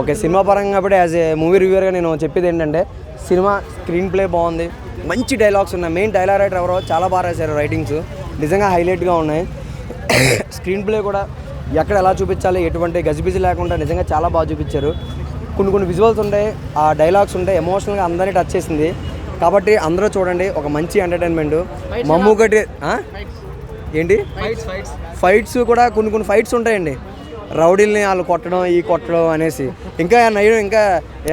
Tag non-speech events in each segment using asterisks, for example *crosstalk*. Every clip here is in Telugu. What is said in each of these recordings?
ఓకే సినిమా పరంగా కాబట్టి యాజ్ ఏ మూవీ రివ్యూర్గా నేను చెప్పేది ఏంటంటే సినిమా స్క్రీన్ ప్లే బాగుంది. మంచి డైలాగ్స్ ఉన్నాయి. మెయిన్ డైలాగ్ రైటర్ ఎవరో చాలా బాగా రాశారు రైటింగ్స్ నిజంగా హైలైట్గా ఉన్నాయి. *coughs* స్క్రీన్ ప్లే కూడా ఎక్కడ ఎలా చూపించాలి ఎటువంటి గజిబిజి లేకుండా నిజంగా చాలా బాగా చూపించారు. కొన్ని కొన్ని విజువల్స్ ఉంటాయి ఆ డైలాగ్స్ ఉంటాయి. ఎమోషనల్గా అందరినీ టచ్ చేసింది. కాబట్టి అందరూ చూడండి ఒక మంచి ఎంటర్టైన్మెంట్ మమ్మూకటి? ఏంటి? ఫైట్స్ కూడా కొన్ని కొన్ని ఫైట్స్ ఉంటాయండి. రౌడీల్ని వాళ్ళు కొట్టడం ఈ కొట్టడం అనేసి. ఇంకా నయ్యం ఇంకా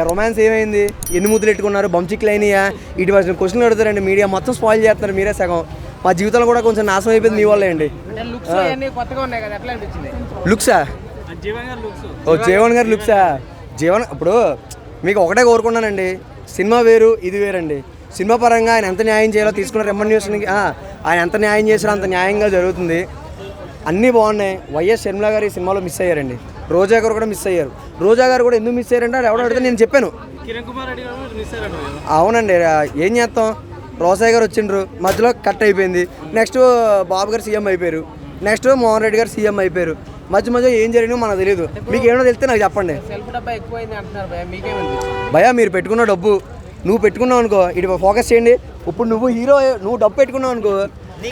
రొమాన్స్ ఏమైంది? ఎన్ని ముద్దులు పెట్టుకున్నారు? బంచిక్లు అయినాయా? ఇటు వచ్చిన క్వశ్చన్లు అడుగుతారండి మీడియా మొత్తం స్పాయిల్ చేస్తున్నారు మీరే సగం. మా జీవితంలో కూడా కొంచెం నాశనం అయిపోయింది మీ వల్లే అండి. లుక్సా ఓ జీవన్ గారి లుక్సా జీవన్ ఇప్పుడు మీకు ఒకటే కోరుకున్నానండి సినిమా వేరు ఇది వేరండి. సినిమా పరంగా ఆయన ఎంత న్యాయం చేయాలో తీసుకున్న రెమ్యూనరేషన్కి ఆయన ఎంత న్యాయం చేసినా అంత న్యాయంగా జరుగుతుంది. అన్నీ బాగున్నాయి. వైఎస్ షర్మిల గారు ఈ సినిమాలో మిస్ అయ్యారండి. రోజా గారు కూడా మిస్ అయ్యారు. రోజా గారు కూడా ఎందుకు మిస్ అయ్యారంటే ఎవడో అడిగితే నేను చెప్పాను. అవునండి ఏం చేస్తాం? రోసాయ్ గారు వచ్చిండ్రు. మధ్యలో కట్ అయిపోయింది. నెక్స్ట్ బాబు గారు సీఎం అయిపోయారు. నెక్స్ట్ మోహన్ రెడ్డి గారు సీఎం అయిపోయారు. మధ్య మధ్య ఏం జరిగిందో మనకు తెలియదు మీకు ఏమైనా తెలిస్తే నాకు చెప్పండి. భయ మీరు పెట్టుకున్న డబ్బు. నువ్వు పెట్టుకున్నావు అనుకో ఇటు ఫోకస్ చేయండి. ఇప్పుడు నువ్వు హీరో నువ్వు డబ్బు పెట్టుకున్నావు అనుకో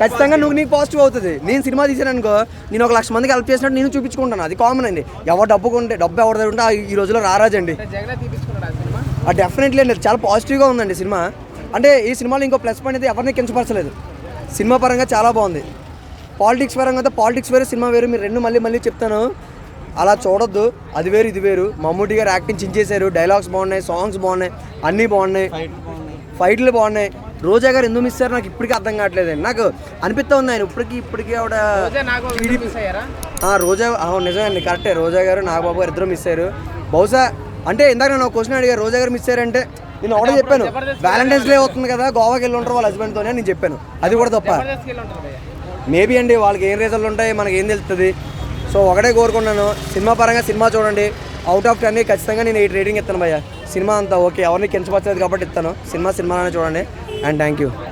ఖచ్చితంగా నువ్వు నీకు పాజిటివ్ అవుతుంది. నేను సినిమా తీసాను అనుకో నేను ఒక లక్ష మందికి హెల్ప్ చేసినట్టు నేను చూపించుకుంటాను. అది కామన్ అండి. ఎవరు డబ్బు కొంటే డబ్బు ఎవరి దగ్గర ఉంటే ఈ రోజులో రారాజండి. అంటే జగన్ తీపించుకున్నాడు ఆ సినిమా? ఆ డెఫినెట్లీ అండి. చాలా పాజిటివ్గా ఉందండి సినిమా. అంటే ఈ సినిమాలో ఇంకో ప్లస్ పాయింట్ అయితే ఎవరిని కించపరచలేదు. సినిమా పరంగా చాలా బాగుంది. పాలిటిక్స్ పరంగా అయితే పాలిటిక్స్ వేరు సినిమా వేరు. మీరు రెండు మళ్ళీ మళ్ళీ చెప్తాను. అలా చూడొద్దు. అది వేరు ఇది వేరు. మమ్మూటి గారు యాక్టింగ్ చించేశారు. డైలాగ్స్ బాగున్నాయి సాంగ్స్ బాగున్నాయి అన్నీ బాగున్నాయి. ఫైట్లు బాగున్నాయి. రోజా గారు ఎందుకు మిస్ అయ్యారు నాకు ఇప్పటికీ అర్థం కావట్లేదండి నాకు అనిపిస్తా ఉంది ఆయన ఇప్పటికీ ఇప్పటికీ ఆవిడ రోజా అవును నిజమండి కరెక్టే రోజా గారు నాగబాబు గారు ఇద్దరు మిస్ అయ్యారు. బహుశా అంటే ఇందాక నేను ఒక క్వశ్చన్ అడిగారు రోజా గారు మిస్ అయ్యారంటే నేను ఒకటే చెప్పాను వ్యాలంటైన్స్ డే అవుతుంది కదా గోవాకి వెళ్ళి ఉంటారు వాళ్ళ హస్బెండ్తోనే నేను చెప్పాను. అది కూడా తప్ప. మేబీ అండి వాళ్ళకి ఏం రిజల్ట్ ఉంటాయి మనకి ఏం తెలుస్తుంది. సో ఒకటే కోరుకున్నాను సినిమా పరంగా సినిమా చూడండి. అవుట్ ఆఫ్ టెన్ ఖచ్చితంగా నేను ఎయిట్ రేటింగ్ ఇస్తాను భయ్య. సినిమా అంతా ఓకే ఎవరిని కించపరచలేదు కాబట్టి ఇస్తాను. సినిమా సినిమానే చూడండి. and thank you.